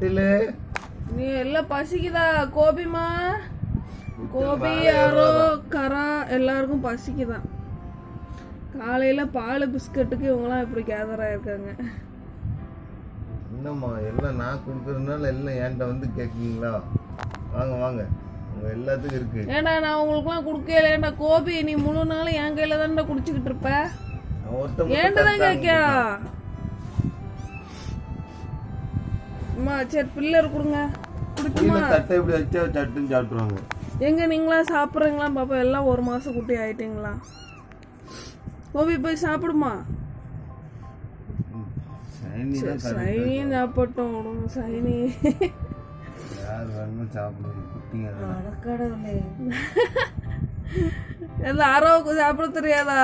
கட்டிலு. நீ எல்லாம் பசிக்குதா? கோபிமா? கோபி யாரோ கரா எல்லாருக்கும் பசிக்குதான் காலையில பால் பிஸ்கட்டுக்கு இவங்கலாம் இப்படி கேதர் ஆயிருக்காங்க. என்னம்மா எல்லாம் நான் கொடுக்கறதுனால எல்லாம் என்கிட்ட வந்து கேட்குறீங்களா வாங்க வாங்க. உங்க எல்லாத்துக்கும் இருக்கு. ஏண்டா நான் உங்களுக்குலாம் கொடுக்கல ஏண்டா கோபி நீ முழு நாள் என் கையில தான்டா குடிச்சுக்கிட்டு இருப்ப? நான் ஒருத்த மட்டும் அம்மா சரி பில்லர் கொடுங்க. குடிக்குமா? தட்டை இப்படி வச்சா சட்டுன்னு சாப்பிட்ருவாங்க எங்க நீங்களா சாப்பிட்றீங்களா பாப்பா? எல்லாம் ஒரு மாசம் குட்டி ஆயிட்டீங்களா? கோபி போய் சாப்பிடுமா? சைனி சாப்பிட்டோம் விடுங்க சைனி. சாப்பிடுங்க அரோவுக்கு சாப்பிட தெரியாதா?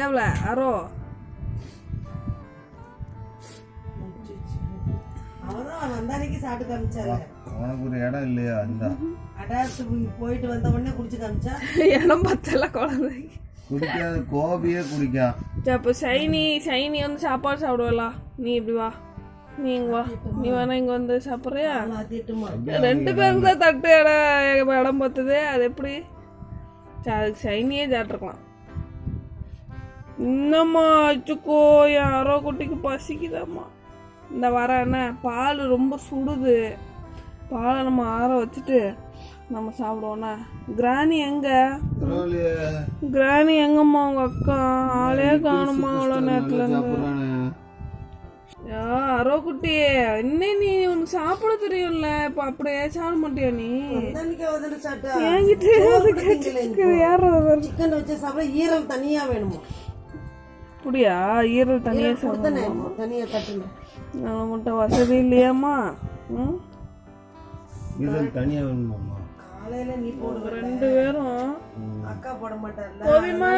ஏவல அரோ? அவரும் வந்தானைக்கு சாப்பிட்டு காமிச்சாரு. உனக்கு ஒரு இடம் இல்லையா அந்த அடாத்து போயிட்டு வந்த உடனே குடிச்சு காமிச்சா? இடம் பத்தல குழந்தைக்கு. குடிக்காத கோபியே குடிக்கான் சரி, அப்போ சைனி சைனி வந்து சாப்பாடு சாப்பிடுவலா? நீ இப்படி வா. நீ இங்க வா. நீ வேணா இங்க வந்து சாப்பிட்றியா? ரெண்டு பேருக்கு தான் தட்டு இடம் இடம் பத்துது. அது எப்படி? சரி, அதுக்கு சைனியே சாப்பிட்ருக்கலாம் இன்னம்மா அச்சுக்கோ யாரோ குட்டிக்கு பசிக்குதாம்மா. இந்த வர என்ன பால் ரொம்ப சுடுது. பாலை நம்ம ஆற வச்சுட்டு நம்ம சாப்பிடுவோண்ணா கிராணி எங்க? கிராணி எங்கம்மா உங்க அக்கா? ஆளே காணுமா அவ்வளோ நேரத்துல இருந்து? சாப்பிட்றானே. யாரோ குட்டி இன்னும் நீ உனக்கு சாப்பிட தெரியும்ல. இப்ப அப்படியே சாப்பிட மாட்டியா நீ? என்கிட்ட வருது? சிக்கன் வச்சு சாப்பிட ஈரல் தனியா வேணுமா? அப்படியா? ஈரல் தனியா கொடுத்தனே சாப்பிடணும். தனியா தட்டுல நம்ம மட்டும் வசதி இல்லையாம்மா? ம்? இதழ் தனியா வேணுமாம்மா? காலையில நீ போடுவ ரெண்டு பேரும். அக்கா போட மாட்டார்ல கோபிமா.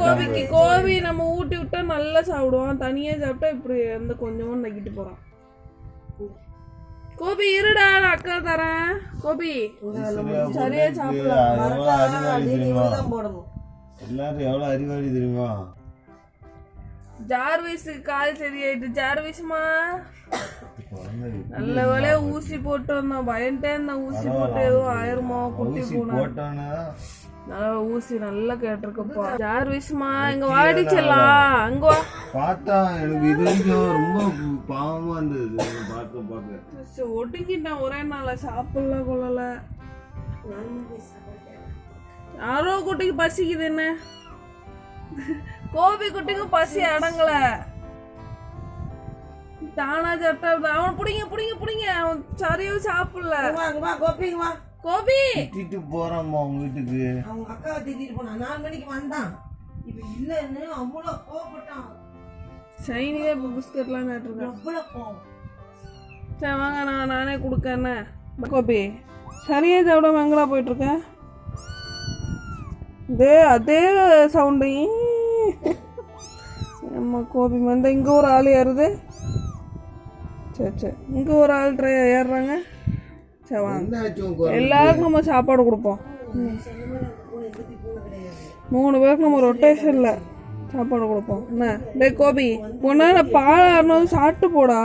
கோபிக்கு கோபி நம்ம ஊட்டி விட்டா நல்லா சாப்பிடுவான். தனியா சாப்பிட்டா இப்படி எந்த கொஞ்சமும் நக்கிட்டு போறான். கோபி இருடா அக்கா தரேன். கோபி சரியா சாப்பிடலாம் போடணும். எல்லாரும் எவ்வளோ அறிவாளி தெரியுமா? ஜார்விஸுக்கு கால் சரியாயிட்டு ஜார்விஸ்மா? நல்ல வேலையா ஊசி போட்டு வந்தோம் பயன்ட்டே இருந்தேன் ஊசி போட்டு எதுவும் ஆயிருமோ குட்டி பூனை நல்லா ஊசி நல்லா கேட்டிருக்கப்பா. ஜார்விஸ்மா இங்க வாடிச்சலாம் அங்க வா. பார்த்தா எனக்கு இது வரைக்கும் ரொம்ப பாவமா இருந்தது பார்க்க பார்க்க ஒடுங்கிட்டேன் ஒரே நாள சாப்பிடல கொள்ளல யாரோ குட்டிக்கு பசிக்குது என்ன? கோபி குட்டிக்கு பசி அடங்கல. தானா சட்டை அவன் புடிங்க புடிங்க புடிங்க. அவன் சரியா சாப்பிடல. வா அங்க வா கோபிங்க வா. கோபி! திட்டிட்டு போறாம்மா உங்க வீட்டுக்கு. அவங்க அக்காவை திட்டிட்டு போனா நாலு மணிக்கு வந்தான். இப்ப இல்லன்னு அவ்வளவு கோவப்பட்டான் சைனிலே இப்போ பிஸ்கட்லாம் கேட்டிருக்கேன் எவ்வளவு கோவம் சரி வாங்க நான் நானே கொடுக்கறேன்னு கோபி சரியா சாப்பிடாம எங்கடா போயிட்டு இருக்க? இதே அதே சவுண்டு. அம்மா கோபி வந்து இங்கே ஒரு ஆள் ஏறுது. சரி சரி இங்கே ஒரு ஆள் ட்ரை ஏறுறாங்க. சரி வாங்க? எல்லாருக்கும் நம்ம சாப்பாடு கொடுப்போம். மூணு பேருக்கு நம்ம ரொட்டேஷனில் சாப்பாடு கொடுப்போம். என்ன? டே கோபி பொண்ணா நான் பால் ஆறினது சாப்பிட்டு போடா.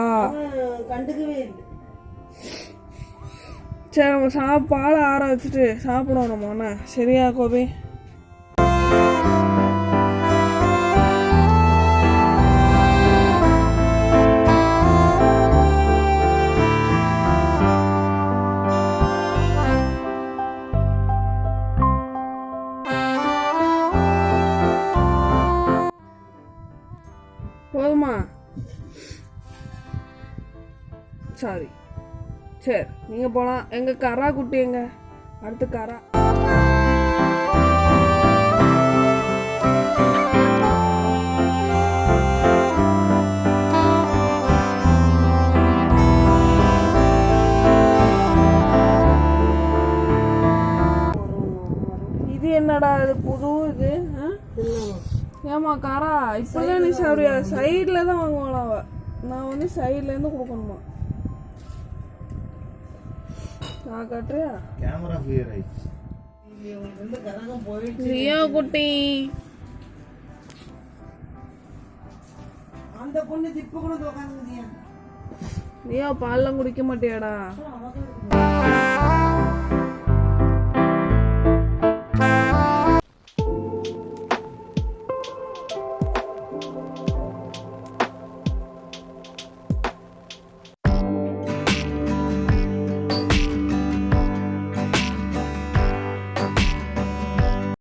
சரி நம்ம சா பாலை ஆற வச்சுட்டு சாப்பிடுவோம் நம்ம. என்ன? சரியா கோபி? போதுமா? சாரி சரி நீங்கள் போகலாம் எங்க கரா குட்டி எங்க? அடுத்து கரா. ஏமா காரா. இப்பெல்லாம் நீ சாப்பிடுயா சைடில் தான் வாங்குவாளா அவ. நான் வந்து சைடுல இருந்து கொடுக்கணுமா? நான் காட்டுறியா? கேமரா ஃபியர் ஆயிடுச்சு. ரியா குட்டி. அந்த பொண்ணு திப்பு கூட உட்காந்துருந்தியா நீயோ பால்லாம் குடிக்க மாட்டியாடா?